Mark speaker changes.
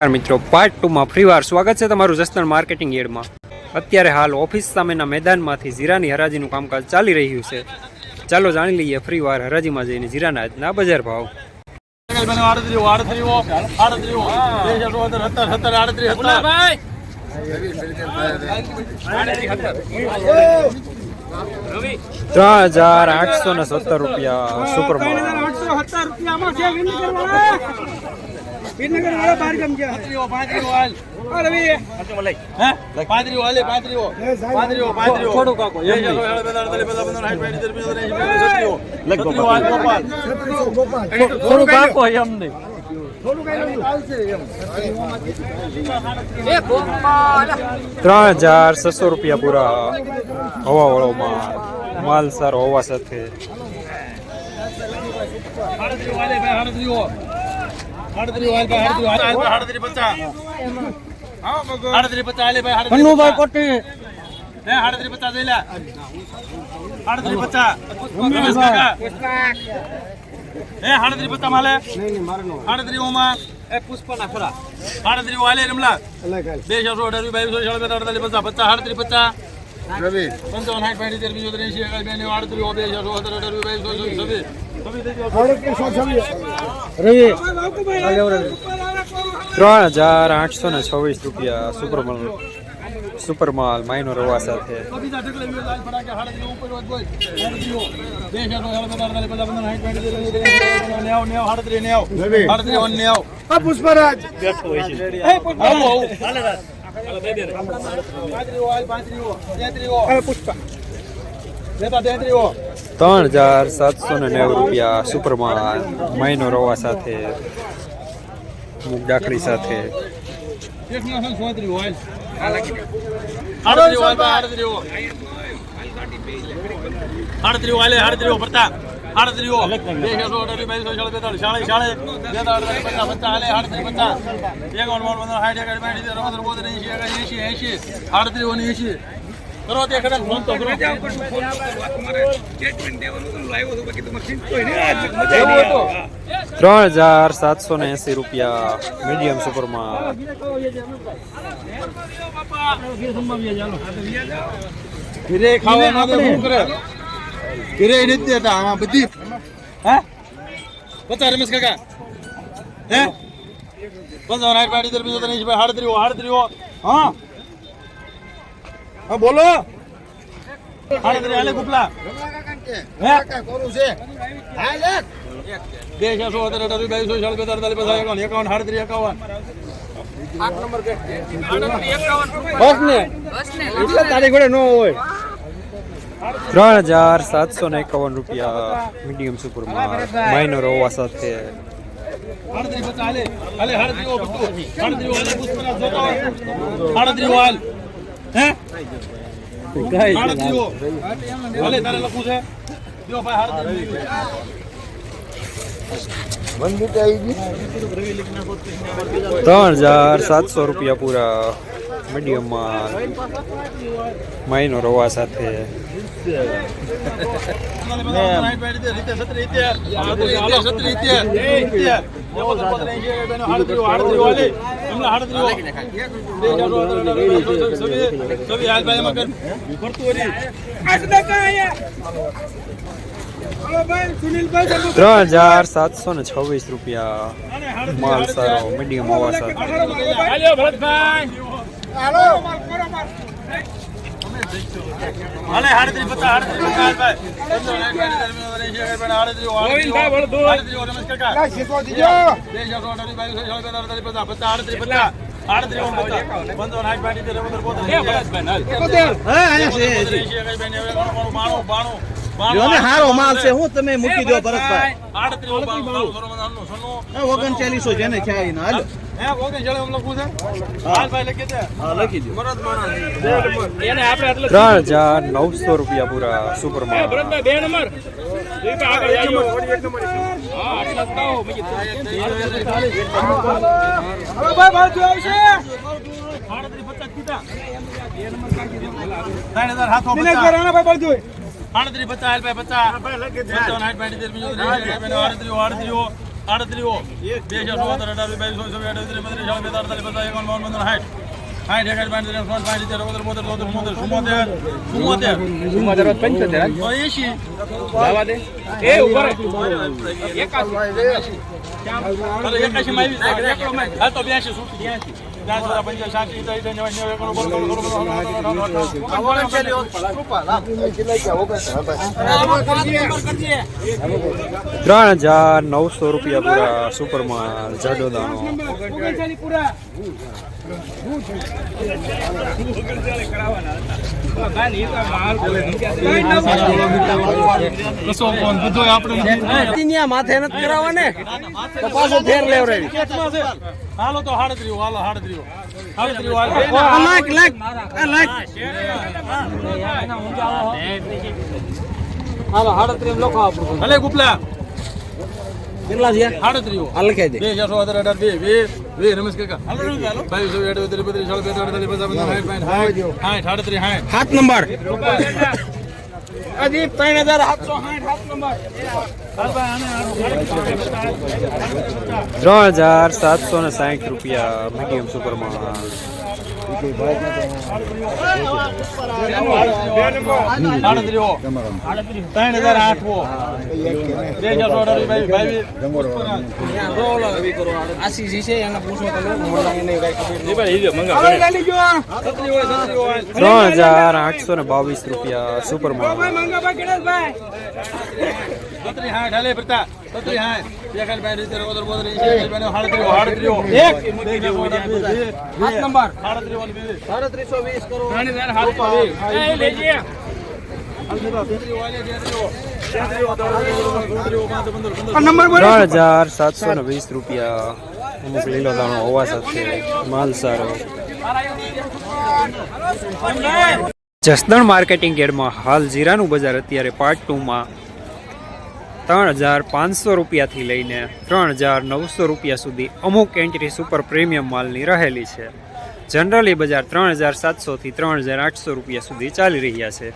Speaker 1: મિત્રો પાર્ટ ટુમાં ફરીવાર સ્વાગત છે તમારું જસ્તન માર્કેટિંગ એડમાં અત્યારે હાલ ઓફિસ સામેના મેદાનમાંથી જીરાની હરાજીનું કામકાજ ચાલી રહ્યું છે. ચાલો જાણી લઈએ ફરીવાર હરાજીમાં જઈને જીરાના આજના બજાર ભાવ.
Speaker 2: બે હજાર આઠસો ને સત્તર રૂપિયા સુપર
Speaker 1: ત્રણ હજાર વાળા બહાર સત્તર ગયા? સુપર માલ
Speaker 2: હાલ. પાંત્રીઓ રવિ હે? પાંત્રીઓ હાલે પાંત્રીઓ પાંત્રીઓ પાંત્રીઓ છોડો કાકો એ જો હેળ બેદાર તલે બેદાર બંધન હાઈટ પેટી તેરપી તેરપી છત્રીઓ સત્રીઓ હાલ ગોપાલ. છોડો કાકો એમ નહીં.
Speaker 1: ત્રણ હજાર છસો રૂપિયા પૂરા હવા વાળો માલ માલ સારો હોવા સાથે.
Speaker 2: ભાઈ કોટી. હે આડત્રી પચાસ લઈ લે. આડત્રી પચાસ. રમેશ કાકા. હે આડત્રી પચાસ માલે. આડત્રી ઓમાં એ પુષ્પના ખરા. આડત્રી હાલે રમલા. બે ચારસો અઢાર બાવીસ સાડા બે અડતાલીસ પચાસ પચાસ આડત્રી પચાસ. પંચાવન સાઠ પાંચ તેર બીજો ત્રેસી એકાદ બે આડત્રીસ બે છસો સત્તર અઢાર બાવીસ છવ્વીસ છવ્વીસ.
Speaker 1: ત્રણ હજાર આઠસો ને છવ્વીસ રૂપિયા સુપર માલ સુપર માલ માઇનો રવા સાથે
Speaker 2: બીજા ઢગલે
Speaker 1: ત્રણ હજાર સાતસો ને નેવું રૂપિયા સુપર મહિનો રવા સાથે મૂગ ડાકરી સાથે
Speaker 2: આડત્રીસ કરો તે ખરા ફોન તો કરો.
Speaker 1: ત્રણ હજાર સાતસો ને એસી રૂપિયા મીડિયમ સુપર માલ
Speaker 2: ઘરે ખાવા માટે શું કરે? ઘરે નથી દેતા આમાં બધી. હે? પચાસ રમેશ કાકા. હે? પંચાવન આઠ પાડી બીજો તને હાડત્રીઓ હાડત્રીઓ હા? હા બોલો. ગુપલા બે ચારસો અત્યારે અઢાર બાવીસો પચાસ એકાવન એકાવન સાડત્રીસ એકાવન. બસ ને? એટલે તારી ઘોડે ન હોય.
Speaker 1: ત્રણ હજાર સાતસો ને એકાવન રૂપિયા મીડિયમ સુપર માઇનર હોવા સાથે.
Speaker 2: હાડત્રી પચાસ હાલે હાલે હાડત્રી બધું હાડત્રી હાલે પુષ્પરાજ જોતો હાડત્રી હાલ. હે? હાડત્રી તારે લખવું છે. જો ભાઈ હાડત્રી
Speaker 1: ત્રણ હજાર સાતસો રૂપિયા પૂરા મીડિયમ માલ માઇનો રવા સાથે. ત્રણ હજાર સાતસો ને છવ્વીસ રૂપિયા માલ સારો મીડિયમ હોવા સાથે
Speaker 2: હાલે હાડત્રી પચાસ હાડત્રી પચાસ ભાઈ. બાણું બાણું. બાણું
Speaker 3: હારો માલ છે. હું તમે મૂકી દો ભરતભાઈ.
Speaker 2: આડત્રીસ બાણું બાણું સોનું સોનું
Speaker 3: ઓગણચાલીસો જેને છે આઈને હાલો.
Speaker 1: ત્રણ હજાર નવસો રૂપિયા પૂરા સુપર
Speaker 2: ત્રણ હજાર હાથો આડત્રીસ પચાસ ભાઈ પચાસ. પંચાવન આઠ બાટી તેર બીજો ત્રીસ આડત્રીસ આડત્રીસ આડત્રીઓ બે હજાર ચોહત્તર અઢાર બાવીસ સો ચોવીસ અઠાવીસ ત્રીસ બત્રીસ ચાલીસ બેતાલીસ પચાસ એકાવન બાવન પંદર સાઠ. સાઠ એકાઠ બાઠ ત્રેસઠ પાંચ સિત્તેર ઓગણત્રીસ બોતેર ચોતેર ચુમ્મોતેર ચુમ્મોતેર. ચુમ્મોતેર એસી અરે એકાશી. માં આવી. તો બ્યાસી બ્યાસી
Speaker 1: ત્રણ હજાર નવસો રૂપિયા પૂરા સુપરમાં જાડો દાણો
Speaker 2: બસો કોણ બધું આપણે
Speaker 3: માથે નથી કરાવવા ને પાછો ફેર લેવડાવી.
Speaker 2: હાલો તો હાડત્રીઓ હાલો હાડત્રીઓ હાડત્રીઓ હાલો
Speaker 3: લાખ લાખ આ લાખ હાલો હાડત્રીસ લખો આપણું
Speaker 2: ભલે ગુપલા
Speaker 3: કેટલા છે
Speaker 2: હાડત્રીઓ
Speaker 3: હાલ લખાઈ દે
Speaker 2: બે ચારસો અઢાર અઢાર બે બે બે રમેશ કાકા બાવીસ અઠાવીસ ત્રીસ બત્રીસ બેતાલીસ અડતાલીસ પચાસ પંચાવન સાઠ સાઠ સાઠ સાડત્રીસ સાઠ
Speaker 3: સાત નંબર અદીપ ત્રણ હજાર સાતસો સાઠ નંબર.
Speaker 1: ત્રણ હજાર સાતસો ને સાઠ રૂપિયા મીડિયમ સુપરમાં
Speaker 2: સાડત્રીઓ ત્રણ હજાર આઠવો બે
Speaker 3: છે એને પૂછો તમે
Speaker 1: ત્રણ હજાર આઠસો ને બાવીસ રૂપિયા સુપર
Speaker 2: છત્રી
Speaker 1: ત્રણ હજાર સાતસો ને વીસ રૂપિયા. લીલો દાણો હોવા સાથે માલ સારો જસદણ માર્કેટિંગ ગેડમાં હાલ જીરાનું બજાર અત્યારે પાર્ટ ટુમાં ત્રણ હજાર પાંચસો રૂપિયાથી લઈને ત્રણ હજાર નવસો રૂપિયા સુધી અમુક એન્ટ્રી સુપર પ્રીમિયમ માલની રહેલી છે. જનરલી બજાર ત્રણ હજાર સાતસોથી ત્રણ હજાર આઠસો રૂપિયા સુધી ચાલી રહ્યા છે.